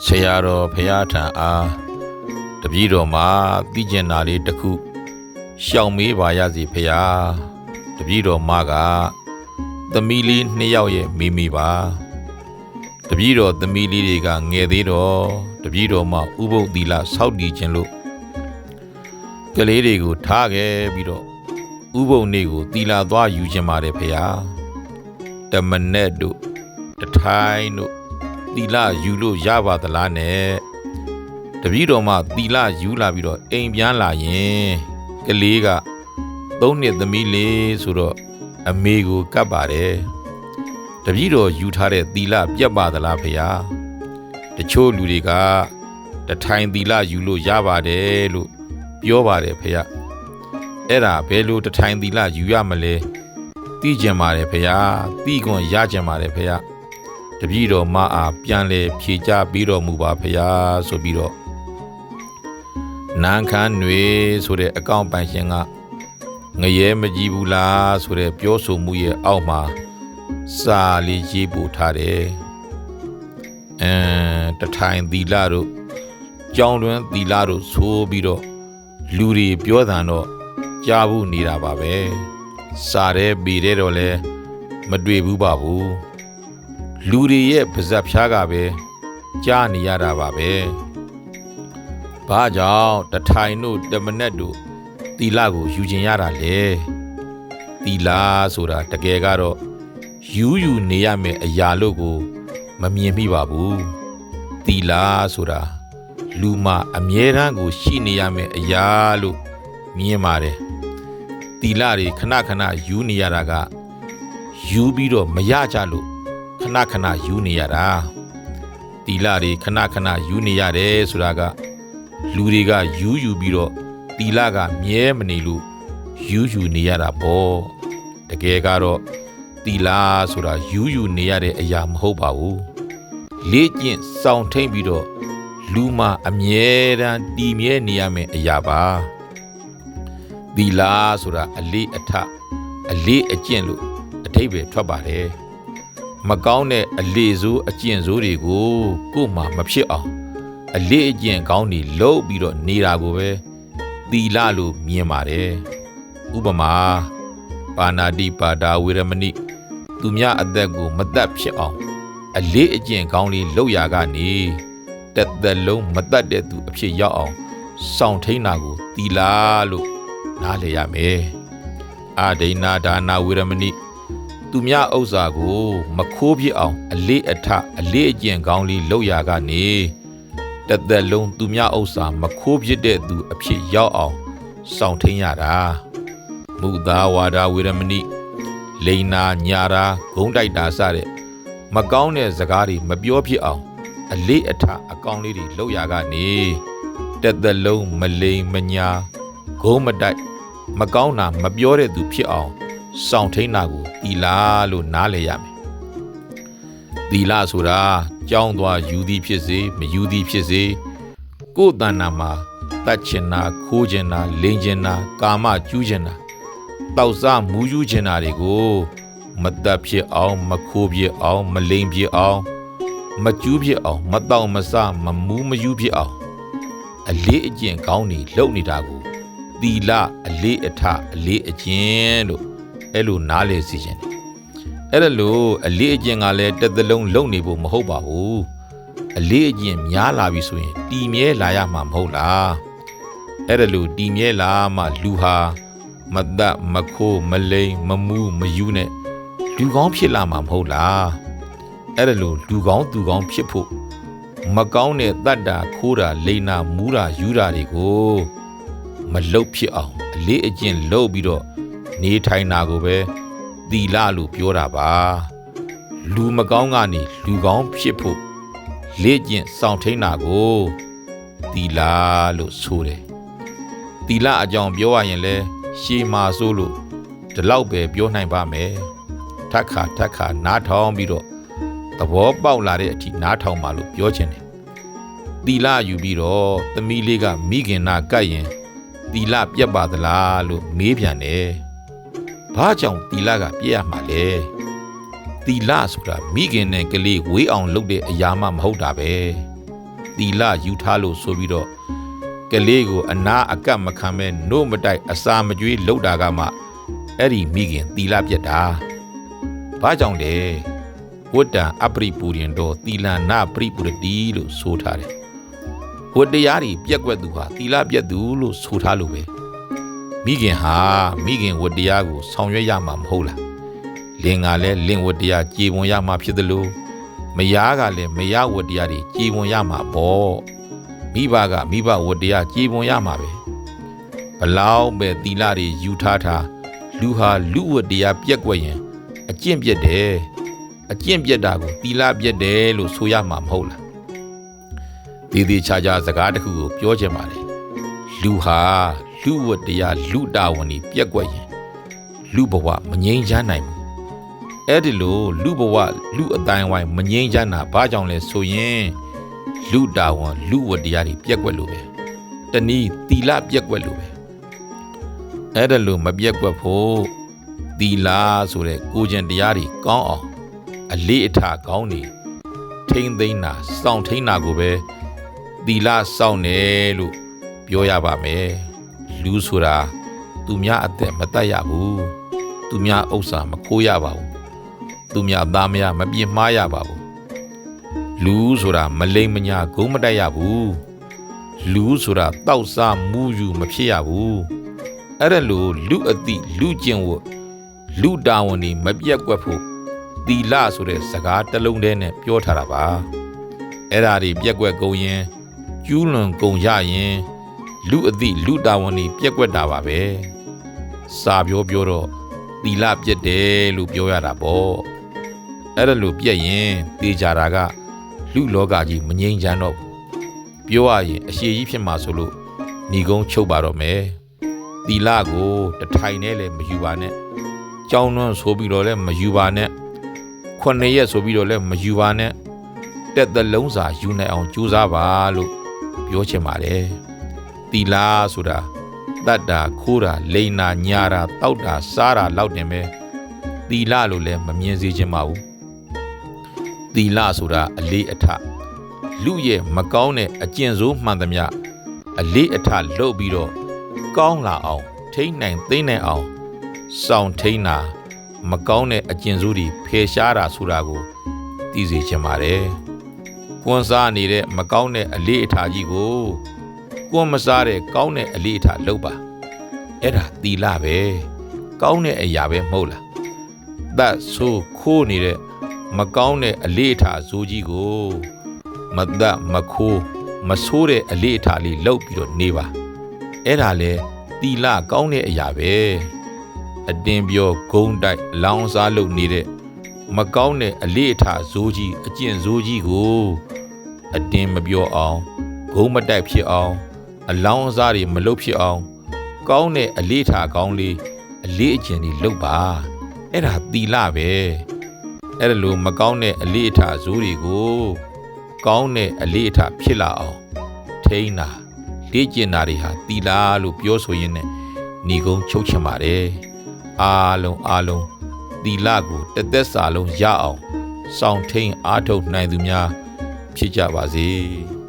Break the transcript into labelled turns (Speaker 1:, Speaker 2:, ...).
Speaker 1: ဆရာတော်ဖရာထံအားတပည့်တော်မှာသိကျင်တာလေးတစ်ခုရှောင်မေးပါရစီဖရာတပည့်တော်မကသမီးလေးနှစ်ယောက်ရဲ့မိမိပါတပည့်တော်သမီးလေးတွေကငယ်သေးတော့တပည့်တော်မှဥပုပ်သီလစောင့်တည်ခြင်းလို့ကလေးတွေကိုထားခဲ့ပြီးတော့ဥပုပ်နေ့ကိုသီလသွားယူခြင်းပါတယ်ဖရာတမနဲ့တို့တထိုင်းတို့ တီလာယူလို့ရပါသလားနဲ့တပည့်တော်မှတီလာယူလာပြီးတော့အိမ်ပြန်လာရင်ကလေးကသုံးနှစ်သမီးလေးဆိုတော့အမေကိုကပ်ပါတယ်တပည့်တော်ယူထားတဲ့တီလာပြတ်ပါသလားဖေယားတချို့လူတွေကတထိုင်တီလာယူလို့ရပါတယ်လို့ပြောပါတယ်ဖေယားအဲ့ဒါဘယ်လိုတထိုင်တီလာယူရမလဲသိကြပါတယ်ဖေယားသိခွန်ရကြပါတယ်ဖေယား တပည့်တော်မအားပြန်လေဖြေချပြီးတော်မူပါဖရာဆိုပြီးတော့နန်းခမ်းຫນွေဆိုတဲ့အကောင့်ပိုင်ရှင်ကငရဲမကြည့်ဘူးလားဆိုတဲ့ပြောဆိုမှုရဲ့အောက်မှာစာလေးရေးပို့ထားတယ်အဲတထိုင်သီလတို့ကြောင်းတွင်သီလတို့ဆိုပြီးတော့လူတွေပြောတန်တော့ကြားဘူးနေတာပါပဲစာရဲပေတဲ့တော့လဲမတွေ့ဘူးပါဘူး လူတွေရဲ့ပါဇက်ဖျားကပဲကြားနေရတာပါပဲ။ဘာကြောင့်တထိုင်တို့တမနက်တို့တီလာကိုယူကျင်ရတာလေ။တီလာဆိုတာတကယ်ကတော့ယူယူနေရမယ့်အရာလို့ကို မမြင်မိပါဘူး။တီလာဆိုတာလူမအမြဲတမ်းကို ရှိနေရမယ့်အရာလို့မြင်ပါတယ်။တီလာတွေခဏခဏယူနေရတာကယူပြီးတော့မရကြလို့ ခဏခဏယူနေရတာတီလာတွေခဏခဏယူနေရတယ်ဆိုတာကလူတွေကယူယူပြီးတော့တီလာကမြဲမနေလို့ယူယူနေရတာပေါ့တကယ်ကတော့တီလာဆိုတာယူယူနေရတဲ့အရာမဟုတ်ပါဘူးလေ့ကျင့်စောင့်ထိန်ပြီးတော့လူမအမြဲတမ်းတည်မြဲနေရမယ့်အရာပါတီလာဆိုတာအလေးအထအလေးအကျင့်လို့အထိပ္ပယ်ထွက်ပါတယ် မကောင်းတဲ့အလေဆိုးအကျင့်ဆိုးတွေကိုကို့မှာမဖြစ်အောင်အလေအကျင့်ကောင်းတွေလုပ်ပြီးတော့နေတာကိုပဲသီလလို့မြင်ပါတယ်ဥပမာပါဏာတိပါဒာဝေရမဏိသူများအသက်ကိုမသက်ဖြစ်အောင်အလေအကျင့်ကောင်းလေးလုပ်ရကနေတက်သက်လုံးမသက်တဲ့သူအဖြစ်ရောက်အောင်စောင့်ထိန်တာကိုသီလလို့နားလည်ရမယ်အာဒိနာဒါနာဝေရမဏိ သူများဥစ္စာကို မခိုးပြစ်အောင် အလေးအထအလေးအကျင့်ကောင်းလေးလုပ်ရကနေတသက်လုံးသူများဥစ္စာ မခိုးပြစ်တဲ့သူအဖြစ်ရောက်အောင်စောင့်ထိန်ရတာမုသာဝါဒဝေရမဏိလိန်နာညာရာဂုံးတိုက်တာစတဲ့မကောင်းတဲ့စကားတွေမပြောဖြစ်အောင် အလေးအထအကောင်းလေးတွေလုပ်ရကနေတသက်လုံးမလိန်မညာဂုံးမတိုက် မကောင်းတာမပြောတဲ့သူဖြစ်အောင်စောင့်ထိန်တာကို သီလလို့နားလည်ရမယ်။သီလဆိုတာကြောင်းသွားယူသည်ဖြစ်စေမယူသည်ဖြစ်စေကိုယ်တဏ္ဍာမှာတတ်ချင်တာခိုးချင်တာလိန်ချင်တာကာမကျူးချင်တာတောက်စားမူးယူချင်တာတွေကိုမတတ်ဖြစ်အောင်မခိုးဖြစ်အောင်မလိန်ဖြစ်အောင်မကျူးဖြစ်အောင်မတောက်မဆမမူးမယူဖြစ်အောင်အလေးအကျင့်ကောင်းတွေလုပ်နေတာကိုသီလအလေးအထအလေးအကျင့်လို့ အဲ့လိုနားလေစီခြင်းတယ်အဲ့ဒါလို့အလေးအကျင့်ကလည်းတစ်သလုံးလုံနေဖို့မဟုတ်ပါဘူးအလေးအကျင့်များလာပြီဆိုရင်တီမြဲလာရမှာမဟုတ်လားအဲ့ဒါလို့တီမြဲလာမှလူဟာမတတ်မခိုးမလိန်မမူးမယူနဲ့လူကောင်းဖြစ်လာမှာမဟုတ်လားအဲ့ဒါလို့လူကောင်းသူကောင်းဖြစ်ဖို့မကောင်းတဲ့တတ်တာခိုးတာလိန်တာမူးတာယူတာတွေကိုမလုတ်ဖြစ်အောင်အလေးအကျင့်လုပ်ပြီးတော့ နေထိုင်တာကိုပဲသီလလို့ပြောတာပါလူမကောင်းကနေလူကောင်းဖြစ်ဖို့လေ့ကျင့်စောင့်ထိန်တာကိုသီလလို့ဆိုတယ်သီလအကြောင်းပြောရရင်လဲရှေးမာဆိုးလို့ဒီလောက်ပဲပြောနိုင်ပါမယ်ထက်ခါထက်ခါနားထောင်ပြီးတော့သဘောပေါက်လာတဲ့အထိနားထောင်ပါလို့ပြောချင်တယ်သီလယူပြီးတော့သမီးလေးကမိခင်နာကပ်ရင်တီလာပြတ်ပါသလားလို့မေးပြန်တယ်။ ဘာကြောင့်တီလာကပြည့်ရမှာလဲ။တီလာဆိုတာမိခင်နဲ့ကလေးဝေးအောင်လုပ်တဲ့အရာမှမဟုတ်တာပဲတီလာယူထားလို့ဆိုပြီးတော့ကလေးကိုအနာအကပ်မခံမဲ့နို့မတိုက်အစာမကြွေးလှုပ်တာကမှအဲ့ဒီမိခင်တီလာပြက်တာဘာကြောင့်လဲဝတ္တံအပရိပူရင်တော့တီလနာပရိပူရတိလို့ဆိုထားတယ်ဝတ္တရားတွေပြက်ကွက်သူဟာတီလာပြက်သူလို့ဆိုထားလို့ပဲ မိခင်ဟာမိခင်ဝတ္တရားကိုဆောင်ရွက်ရမှာမဟုတ်လားလင်ကလည်းလင်ဝတ္တရားကြေပွန်ရမှာဖြစ်သလိုမယားကလည်းမယားဝတ္တရားတွေကြေပွန်ရမှာပေါ့မိဘကမိဘဝတ္တရားကြေပွန်ရမှာပဲဘလောက်ပဲတီလာတွေယူထားထားလူဟာလူဝတ္တရားပြက်ကွက်ရင်အကျင့်ပြက်တယ်အကျင့်ပြက်တာကိုတီလာပြက်တယ်လို့ဆိုရမှာမဟုတ်လားဒီဒီချာချာစကားတစ်ခုကိုပြောချင်ပါတယ်လူဟာ လူဝတ္တရားလူတာဝန်တွေပြက်ကွက်ရင်လူဘဝမငြိမ်းချမ်းနိုင်ဘူးအဲ့ဒီလိုလူဘဝလူအတိုင်းဝိုင်းမငြိမ်းချမ်းတာဘာကြောင့်လဲဆိုရင်လူတာဝန်လူဝတ္တရားတွေပြက်ကွက်လို့ပဲတနည်းတီလာပြက်ကွက်လို့ပဲအဲ့ဒါလို့မပြက်ကွက်ဖို့တီလာဆိုတဲ့ကိုကျင်တရားတွေကောင်းအောင်အလေးအထားကောင်းနေထိမ့်သိမ့်တာစောင့်ထိန်တာကိုပဲတီလာစောင့်တယ်လို့ပြောရပါမယ် လူဆိုတာသူများအသက်မတတ်ရဘူးသူများဥစ္စာမခိုးရပါဘူးသူများသားမရမပြစ်မှားရပါဘူးလူဆိုတာမလိမ်မညာဂုံးမတက်ရဘူးလူဆိုတာတောက်စားမူယူမဖြစ်ရဘူးအဲ့ဒါလို့လူအတိလူကျင့်ဝတ်လူတာဝန်တွေမပြက်ကွက်ဖို့သီလဆိုတဲ့စကားတစ်လုံးတည်းနဲ့ပြောထားတာပါအဲ့ဒါတွေပြက်ကွက်ကုန်ရင်ကျူးလွန်ကုန်ရရင် လူအတိလူတာဝန်တွေပြက်ကွက်တာပါပဲစာပြောပြောတော့သီလပြက်တယ်လို့ပြောရတာပေါ့အဲ့ဒါလို့ပြက်ရင်တေချာတာကလူလောကကြီးမငြိမ်းချမ်းတော့ဘူးပြောရရင်အရှိကြီးဖြစ်မှာဆိုလို့ညီကုန်းချုပ်ပါတော့မယ်သီလကိုတထိုင်နဲ့လည်းမယူပါနဲ့ကြောင်းနှွန်းဆိုပြီးတော့လည်းမယူပါနဲ့ခုနှစ်ရက်ဆိုပြီးတော့လည်းမယူပါနဲ့တက်သလုံးစာယူနိုင်အောင်ကြိုးစားပါလို့ပြောချင်ပါတယ် သီလဆိုတာတတ်တာခိုးတာလိန်တာညာတာတောက်တာစားတာလောက်တင်ပဲသီလလို့လည်းမမြင်စေချင်ပါဘူးသီလဆိုတာအလေးအထလူရဲ့မကောင်းတဲ့အကျင့်ဆိုးမှန်သမျှအလေးအထလုပ်ပြီးတော့ကောင်းလာအောင် ထိန်းနိုင်သိမ့်နိုင်အောင်စောင့်ထိန်းတာမကောင်းတဲ့အကျင့်ဆိုးတွေဖယ်ရှားတာဆိုတာကိုသိစေချင်ပါတယ်။ကွန်စားနေတဲ့မကောင်းတဲ့အလေးအထားကြီးကို ကွန်မစားတဲ့ကောင်းတဲ့အလေးအထားလုပ်ပါ။အဲ့ဒါသီလပဲ။ကောင်းတဲ့အရာပဲမဟုတ်လား။သတ်ဆိုးခိုးနေတဲ့မကောင်းတဲ့အလေးအထားဇိုးကြီးကိုမသတ်မခိုးမဆိုးတဲ့အလေးအထားလေးလုပ်ပြီးတော့နေပါ။အဲ့ဒါလေသီလကောင်းတဲ့အရာပဲအတင်းပြောဂုံးတိုက်လောင်းစားလုပ်နေတဲ့မကောင်းတဲ့အလေးအထားဇိုးကြီးအကျင့်ဇိုးကြီးကို အတင်းမပြောအောင်ဂုံးမတိုက်ဖြစ်အောင် အလောင်းစားတွေမလုပ်ဖြစ်အောင် ကောင်းတဲ့အလေးထားကောင်းလေးအလေးအကျင့်တွေလုပ်ပါအဲ့ဒါသီလပဲအဲ့ဒါလိုမကောင်းတဲ့အလေးအထားဇိုးတွေကိုကောင်းတဲ့အလေးအထားဖြစ်လာအောင်ထိန်းတာလေ့ကျင့်တာတွေဟာသီလလို့ပြောဆိုရင်းနဲ့ညီကုန်းချုပ်ချင်ပါတယ်အားလုံးအားလုံးသီလကိုတစ်သက်စာလုံးရအောင်စောင့်ထိန်အားထုတ်နိုင်သူများဖြစ်ကြပါစေ။